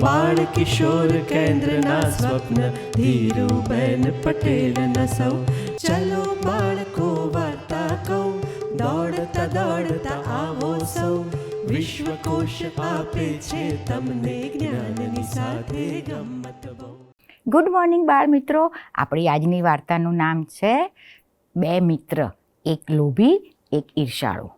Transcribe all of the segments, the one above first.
બાળ કિશોર કેન્દ્રના સ્વપ્ન ધીરુબેન પટેલના સૌ ચલો બાળકો વાર્તા કહું દોડતા દોડતા આવો સૌ વિશ્વકોશ આપે છે તમને જ્ઞાનની સાથે ગમત ગુડ મોર્નિંગ બાળ મિત્રો આપણી આજની વાર્તાનું નામ છે, બે મિત્ર, એક લોભી, એક ઈર્ષાળુ.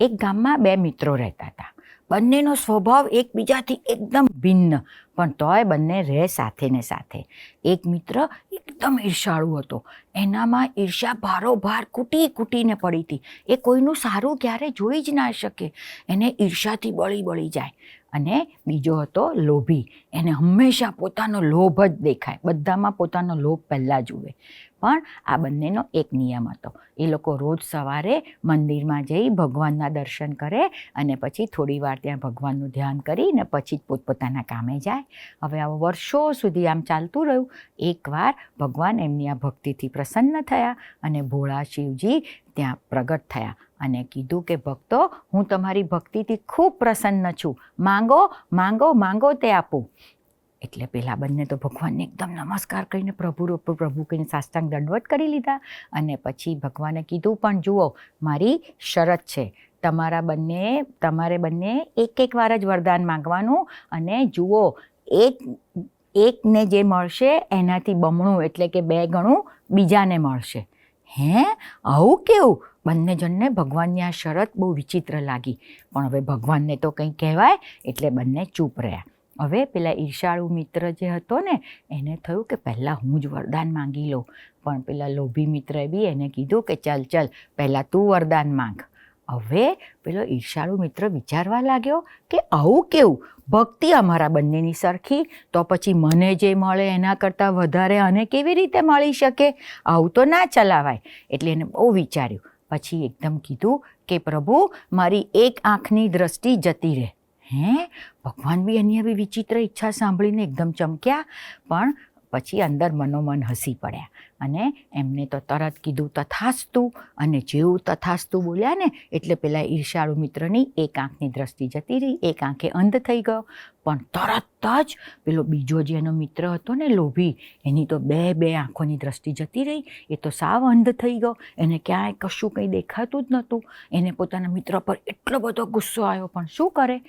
એક ગામમાં બે મિત્રો રહેતા હતા. બંનેનો સ્વભાવ એકબીજાથી એકદમ ભિન્ન. પણ તોય બંને રહે સાથે ને સાથે. એક મિત્ર એકદમ ઈર્ષાળુ હતો. એનામાં ઈર્ષ્યા ભારોભાર કૂટી કૂટીને પડી હતી. એ કોઈનું સારું ક્યારે જોઈ જ ના શકે. એને ઈર્ષ્યાથી બળી બળી જાય. અને બીજો હતો લોભી. એને હંમેશા પોતાનો લોભ જ દેખાય. બધામાં પોતાનો લોભ પહેલાં જુએ. પણ આ બંનેનો એક નિયમ હતો. એ લોકો રોજ સવારે મંદિરમાં જઈ ભગવાનના દર્શન કરે અને પછી થોડી વાર ત્યાં ભગવાનનું ધ્યાન કરીને પછી જ પોતપોતાના કામે જાય. હવે આવો વર્ષો સુધી આમ ચાલતું રહ્યું. એકવાર ભગવાન એમની આ ભક્તિથી પ્રસન્ન થયા અને ભોળા શિવજી ત્યાં પ્રગટ થયા અને કીધું કે, ભક્તો, હું તમારી ભક્તિથી ખૂબ પ્રસન્ન છું. માંગો માંગો માંગો તે આપું. એટલે પેલા બંને તો ભગવાનને એકદમ નમસ્કાર કરીને પ્રભુ રૂપ, પ્રભુ કહીને સાષ્ટાંગ દંડવત કરી લીધા અને પછી ભગવાને કીધું, પણ જુઓ, મારી શરત છે. તમારા બંને, તમારે બંને એક એક વાર જ વરદાન માંગવાનું અને જુઓ, એક એકને જે મળશે, એનાથી બમણું એટલે કે બે ગણું બીજાને મળશે. હે? આવું કેવું? બંને જણને ભગવાનની આ શરત બહુ વિચિત્ર લાગી. પણ હવે ભગવાનને તો કંઈ કહેવાય, એટલે બંને ચૂપ રહ્યા. હવે પેલા ઈર્ષાળુ મિત્ર જે હતો ને, એને થયું કે પહેલાં હું જ વરદાન માંગી લઉં. પણ પેલા લોભી મિત્રએ બી એને કીધું કે ચાલ ચાલ, પહેલાં તું વરદાન માંગ. હવે પેલો ઈર્ષાળુ મિત્ર વિચારવા લાગ્યો કે આવું કેવું? ભક્તિ અમારા બંનેની સરખી, તો પછી મને જે મળે એના કરતાં વધારે અને કેવી રીતે મળી શકે? આવું તો ના ચલાવાય. એટલે એને બહુ વિચાર્યું. પછી એકદમ કીધું કે, પ્રભુ, મારી એક આંખની દ્રષ્ટિ જતી રહે. હે? ભગવાન બી એની આવી વિચિત્ર ઈચ્છા સાંભળીને એકદમ ચમક્યા? પણ પછી અંદર મનોમન હસી પડ્યા. અને એમને તો તરત કીધું તથાસ્તુ અને જેવું તથાસ્તુ બોલ્યા ને એટલે પેલા ઈર્ષાળુ મિત્રની એક આંખની દ્રષ્ટિ જતી રહી, એક આંખે અંધ થઈ ગયો. પણ તરત જ પેલો બીજો જે એનો મિત્ર હતો ને લોભી, એની તો બે બે આંખોની દ્રષ્ટિ જતી રહી. એ તો સાવ અંધ થઈ ગયો. એને ક્યાંય કશું કંઈ દેખાતું જ નહોતું. એને પોતાના મિત્ર પર એટલો બધો ગુસ્સો આવ્યો. પણ શું કરે?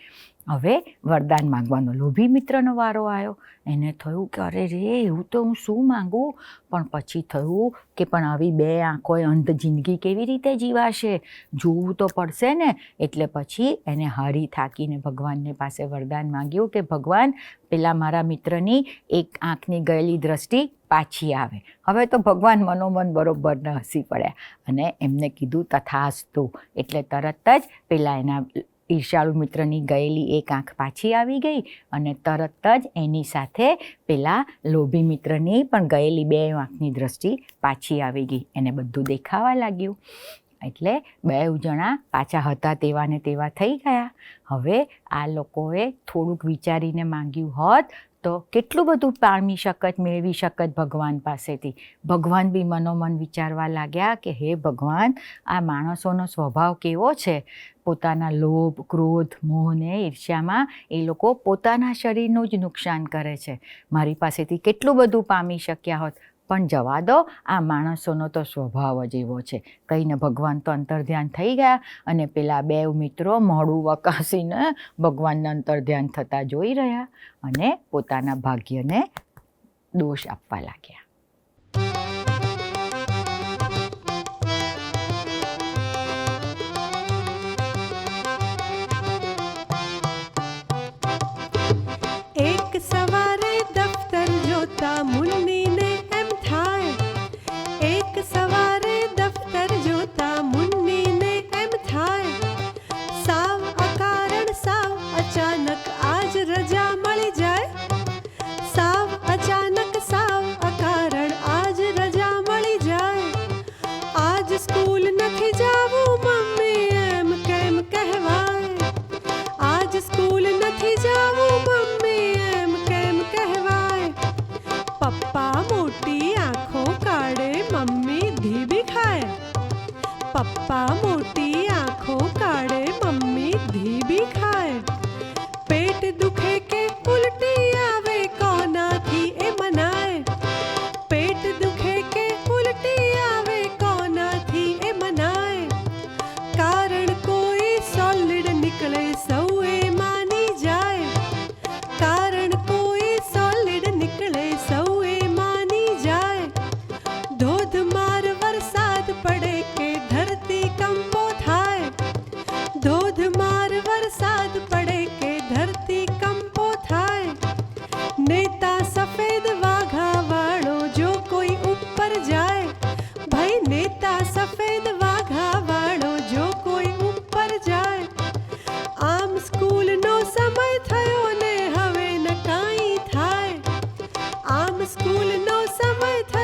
હવે વરદાન માંગવાનો લોભી મિત્રનો વારો આવ્યો. એને થયું કે, અરે રે, એવું તો હું શું માંગું? પણ પછી થયું કે પણ આવી બે આંખોએ અંધ જિંદગી કેવી રીતે જીવાશે? જોવું તો પડશે ને. એટલે પછી એને હારી થાકીને ભગવાનને પાસે વરદાન માંગ્યું કે ભગવાન, પેલા મારા મિત્રની એક આંખની ગયેલી દ્રષ્ટિ પાછી આવે. હવે તો ભગવાન મનોમન બરોબર ન હસી પડ્યા. અને એમને કીધું તથાસ્તુ. એટલે તરત જ પેલા એના ઈર્ષાળુ મિત્રની ગયેલી એક આંખ પાછી આવી ગઈ અને તરત જ એની સાથે પેલા લોભી મિત્રની પણ ગયેલી બે આંખની દ્રષ્ટિ પાછી આવી ગઈ. એને બધું દેખાવા લાગ્યું. એટલે બે જણા પાછા હતા તેવા ને તેવા થઈ ગયા. હવે આ લોકોએ થોડુંક વિચારીને માંગ્યું હોત તો કેટલું બધું પામી શકત, મેળવી શકત ભગવાન પાસેથી? ભગવાન બી મનોમન વિચારવા લાગ્યા કે, હે ભગવાન, આ માણસોનો સ્વભાવ કેવો છે? પોતાના લોભ, ક્રોધ મોહને ઈર્ષ્યામાં એ લોકો પોતાના શરીરનું જ નુકસાન કરે છે. મારી પાસેથી કેટલું બધું પામી શક્યા હોત? પણ જવા દો. આ માણસોનો તો સ્વભાવ જ એવો છે. કહીને ભગવાન તો અંતર્ધ્યાન થઈ ગયા અને પેલા બે મિત્રો મોડું વકાસીને ભગવાનને અંતર્ધ્યાન થતાં જોઈ રહ્યા અને પોતાના ભાગ્યને દોષ આપવા લાગ્યા. じゃあ。अब स्कूल नो समझ